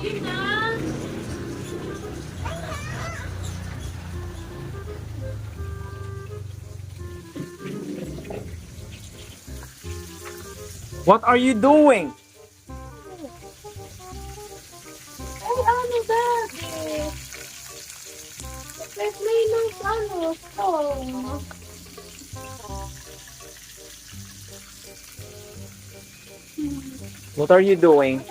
What are you doing? Ay, ano daddy? Nag-play ng ano, song. What are you doing?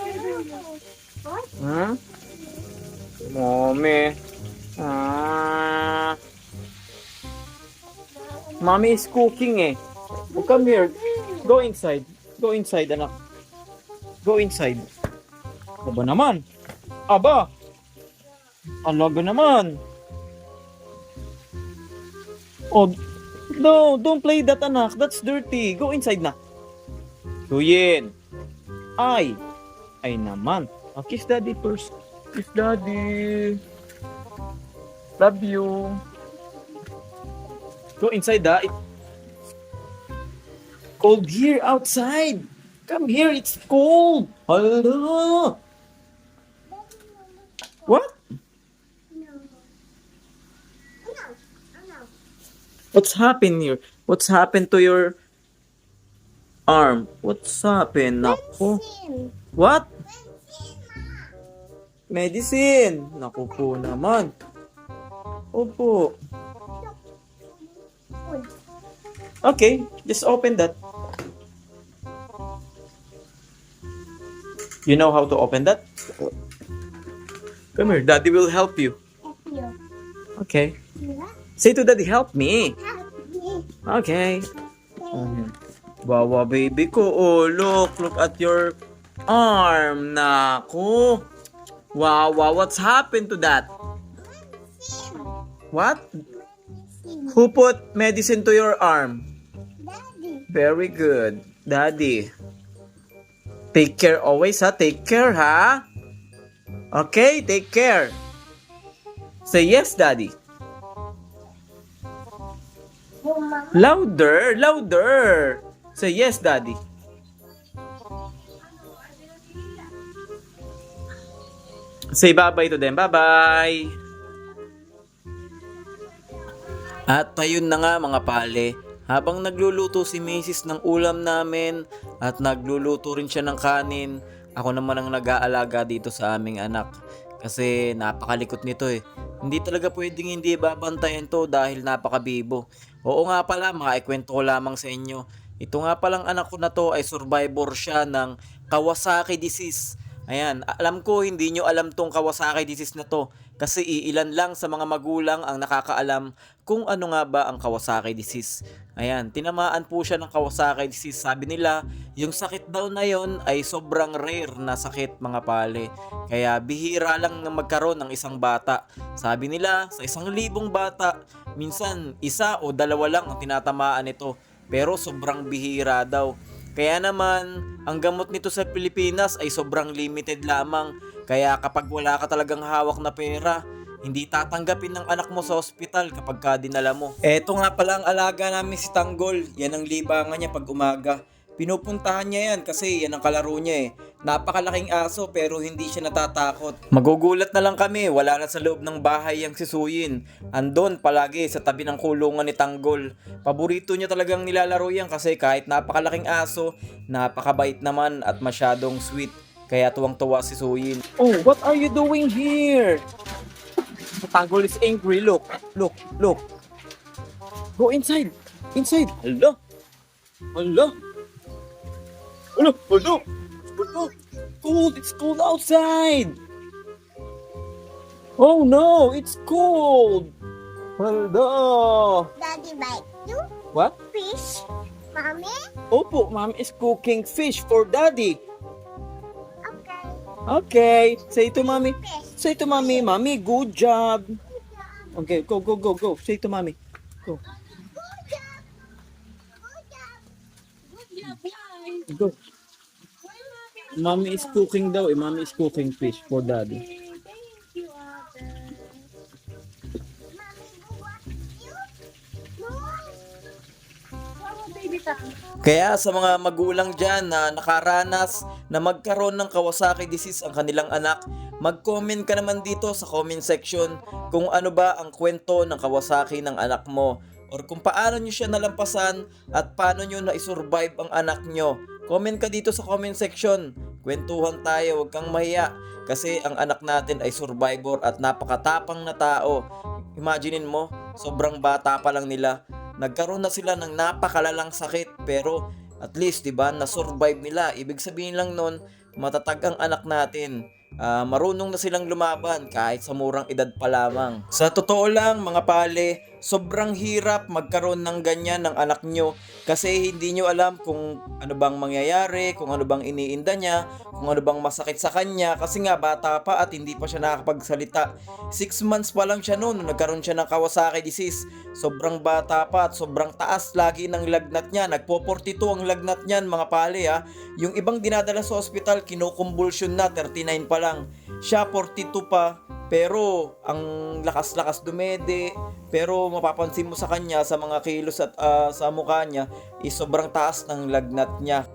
Mommy. Ah. Mommy is cooking eh. Oh, come here. Go inside. Go inside, anak. Go inside. Aba naman. Aba. Alaga naman. Oh, no, don't play that, anak. That's dirty. Go inside na. Suyin. Ay. Ay naman. Oh, kiss daddy first. Kiss daddy. Love you. Go inside, ah. It- cold here outside. Come here, it's cold. Hello. What? What's happened here? What's happened to your arm? What's happened? Naku. What? Medicine. Naku po naman. Opo. Okay, just open that. You know how to open that? Come here, daddy will help you. Okay. Say to daddy, help me. Okay. Okay. Wawa baby ko. Oh, look. Look at your arm. Naku. Wawa, what's happened to that? What? Who put medicine to your arm? Daddy. Very good. Daddy. Take care always, ha? Take care, ha? Okay, take care. Say yes, daddy. Louder, louder. Say yes, daddy. Say bye-bye to them. Bye-bye. At ayun na nga mga pale, habang nagluluto si Mrs. ng ulam namin at nagluluto rin siya ng kanin, ako naman ang nag-aalaga dito sa aming anak. Kasi napakalikot nito eh. Hindi talaga pwedeng hindi babantayan to dahil napakabibo. Oo nga pala, makaikwento ko lamang sa inyo. Ito nga palang anak ko na to ay survivor siya ng Kawasaki disease. Ayan, alam ko hindi nyo alam tong Kawasaki disease na to kasi iilan lang sa mga magulang ang nakakaalam kung ano nga ba ang Kawasaki disease. Ayan, tinamaan po siya ng Kawasaki disease. Sabi nila, yung sakit daw na yon ay sobrang rare na sakit mga pale. Kaya bihira lang na magkaroon ng isang bata. Sabi nila, sa isang libong bata, minsan isa o dalawa lang ang tinatamaan nito. Pero sobrang bihira daw. Kaya naman, ang gamot nito sa Pilipinas ay sobrang limited lamang. Kaya kapag wala ka talagang hawak na pera, hindi tatanggapin ng anak mo sa ospital kapag ka dinala mo. Eto nga pala ang alaga namin si Tanggol. Yan ang libangan niya pag umaga. Pinupuntahan niya yan kasi yan ang kalaro niya eh. Napakalaking aso pero hindi siya natatakot. Magugulat na lang kami, wala na sa loob ng bahay ang sisuyin. Andon palagi sa tabi ng kulungan ni Tanggol. Paborito niya talagang nilalaro yan kasi kahit napakalaking aso, napakabait naman at masyadong sweet. Kaya tuwang-tuwa si Suyin. Oh, what are you doing here? Tanggol is angry. Look, look, look. Go inside. Inside. Hello. Hello. Hello. Hello. Hello. Cold. It's cold outside. Oh no, it's cold. Hello. Daddy bite you? What? Fish? Mommy? Opo, mom is cooking fish for daddy. Okay. Okay. Say to mommy. Fish. Say to mommy, mommy, good job. Okay, go, go, go, go. Say to mommy. Go. Go. Mommy? Is cooking daw eh. Mommy is cooking fish for daddy. Kaya sa mga magulang dyan na nakaranas na magkaroon ng Kawasaki disease ang kanilang anak, mag-comment ka naman dito sa comment section kung ano ba ang kwento ng Kawasaki ng anak mo or kung paano nyo siya nalampasan at paano nyo na-survive ang anak nyo. Comment ka dito sa comment section. Kwentuhan tayo, huwag kang mahiya kasi ang anak natin ay survivor at napakatapang na tao. Imaginein mo, sobrang bata pa lang nila. Nagkaroon na sila ng napakalalang sakit pero at least 'di ba na-survive nila. Ibig sabihin lang nun, matatag ang anak natin. Ah, marunong na silang lumaban kahit sa murang edad pa lamang. Sa totoo lang mga pale, sobrang hirap magkaroon ng ganyan ng anak nyo kasi hindi nyo alam kung ano bang mangyayari, kung ano bang iniinda niya, kung ano bang masakit sa kanya kasi nga bata pa at hindi pa siya nakakapagsalita. 6 months pa lang siya noon nagkaroon siya ng Kawasaki disease. Sobrang bata pa at sobrang taas lagi ng lagnat niya. Nagpo-42 ang lagnat niyan mga pale ha. Yung ibang dinadala sa ospital kinukumbulsyon na 39 pa lang. Siya 42 pa pero ang lakas-lakas dumede pero mapapansin mo sa kanya sa mga kilos at ah, sa mukha niya is sobrang taas ng lagnat niya